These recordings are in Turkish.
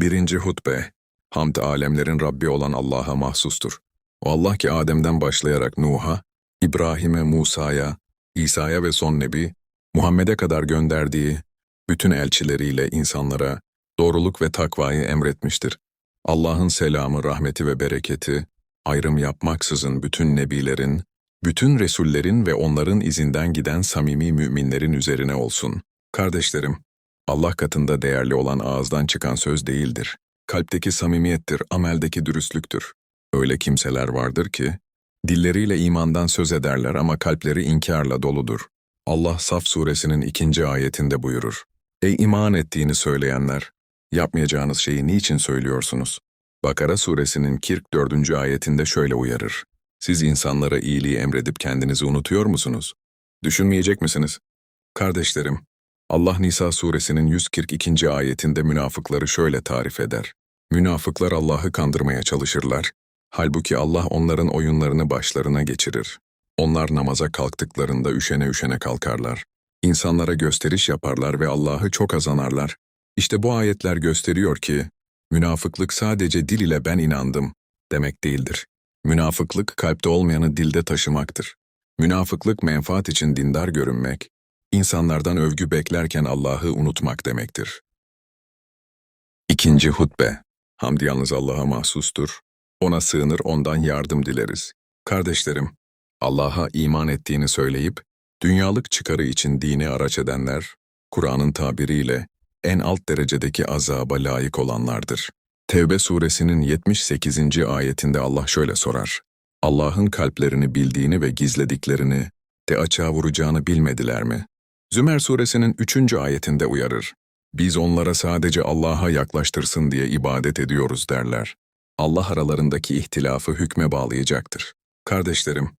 Birinci hutbe, Hamd alemlerin Rabbi olan Allah'a mahsustur. O Allah ki Adem'den başlayarak Nuh'a, İbrahim'e, Musa'ya, İsa'ya ve son Nebi, Muhammed'e kadar gönderdiği bütün elçileriyle insanlara doğruluk ve takvayı emretmiştir. Allah'ın selamı, rahmeti ve bereketi, ayrım yapmaksızın bütün nebilerin, bütün resullerin ve onların izinden giden samimi müminlerin üzerine olsun. Kardeşlerim, Allah katında değerli olan ağızdan çıkan söz değildir. Kalpteki samimiyettir, ameldeki dürüstlüktür. Öyle kimseler vardır ki, dilleriyle imandan söz ederler ama kalpleri inkarla doludur. Allah Saf suresinin ikinci ayetinde buyurur. Ey iman ettiğini söyleyenler! Yapmayacağınız şeyi niçin söylüyorsunuz? Bakara suresinin 44. ayetinde şöyle uyarır. Siz insanlara iyiliği emredip kendinizi unutuyor musunuz? Düşünmeyecek misiniz? Kardeşlerim, Allah Nisa suresinin 142. ayetinde münafıkları şöyle tarif eder. Münafıklar Allah'ı kandırmaya çalışırlar. Halbuki Allah onların oyunlarını başlarına geçirir. Onlar namaza kalktıklarında üşene üşene kalkarlar. İnsanlara gösteriş yaparlar ve Allah'ı çok azanarlar. İşte bu ayetler gösteriyor ki, münafıklık sadece dil ile ben inandım demek değildir. Münafıklık kalpte olmayanı dilde taşımaktır. Münafıklık menfaat için dindar görünmek, insanlardan övgü beklerken Allah'ı unutmak demektir. İkinci hutbe. Hamd yalnız Allah'a mahsustur. Ona sığınır, ondan yardım dileriz. Kardeşlerim, Allah'a iman ettiğini söyleyip, dünyalık çıkarı için dini araç edenler, Kur'an'ın tabiriyle en alt derecedeki azaba layık olanlardır. Tevbe suresinin 78. ayetinde Allah şöyle sorar. Allah'ın kalplerini bildiğini ve gizlediklerini de açığa vuracağını bilmediler mi? Zümer suresinin 3. ayetinde uyarır. Biz onlara sadece Allah'a yaklaştırsın diye ibadet ediyoruz derler. Allah aralarındaki ihtilafı hükme bağlayacaktır. Kardeşlerim,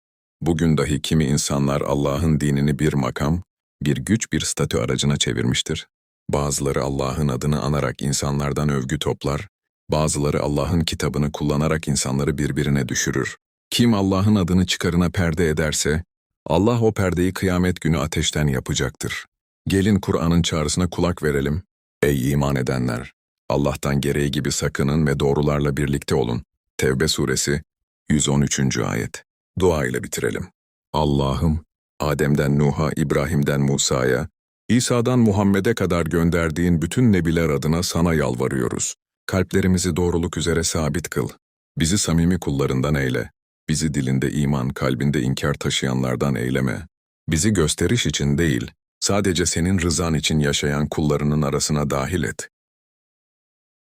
bugün dahi kimi insanlar Allah'ın dinini bir makam, bir güç bir statü aracına çevirmiştir. Bazıları Allah'ın adını anarak insanlardan övgü toplar, bazıları Allah'ın kitabını kullanarak insanları birbirine düşürür. Kim Allah'ın adını çıkarına perde ederse, Allah o perdeyi kıyamet günü ateşten yapacaktır. Gelin Kur'an'ın çağrısına kulak verelim. Ey iman edenler! Allah'tan gereği gibi sakının ve doğrularla birlikte olun. Tevbe suresi 113. ayet. Dua ile bitirelim. Allah'ım, Adem'den Nuh'a, İbrahim'den Musa'ya, İsa'dan Muhammed'e kadar gönderdiğin bütün nebiler adına sana yalvarıyoruz. Kalplerimizi doğruluk üzere sabit kıl. Bizi samimi kullarından eyle. Bizi dilinde iman, kalbinde inkar taşıyanlardan eyleme. Bizi gösteriş için değil, sadece senin rızan için yaşayan kullarının arasına dahil et.